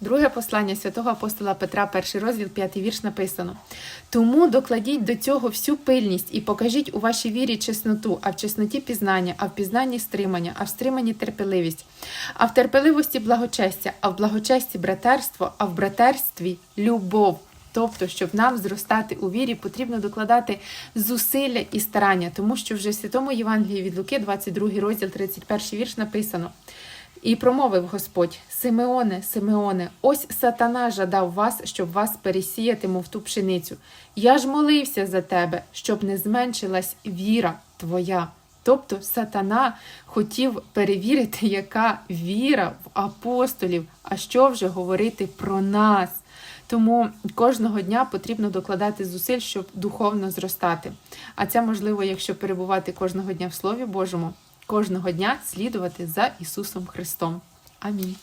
Друге послання святого апостола Петра, перший розділ, п'ятий вірш написано: Тому докладіть до цього всю пильність і покажіть у вашій вірі чесноту, а в чесноті пізнання, а в пізнанні стримання, а в стриманні терпеливість, а в терпеливості благочестя, а в благочесті братерство, а в братерстві любов. Тобто, щоб нам зростати у вірі, потрібно докладати зусилля і старання, тому що вже в Святому Євангелії від Луки, 22 розділ, 31 вірш написано. І промовив Господь: Симеоне, Симеоне, ось сатана жадав вас, щоб вас пересіяти, мов ту пшеницю. Я ж молився за тебе, щоб не зменшилась віра твоя. Тобто сатана хотів перевірити, яка віра в апостолів, а що вже говорити про нас. Тому кожного дня потрібно докладати зусиль, щоб духовно зростати. А це можливо, якщо перебувати кожного дня в Слові Божому, кожного дня слідувати за Ісусом Христом. Амінь.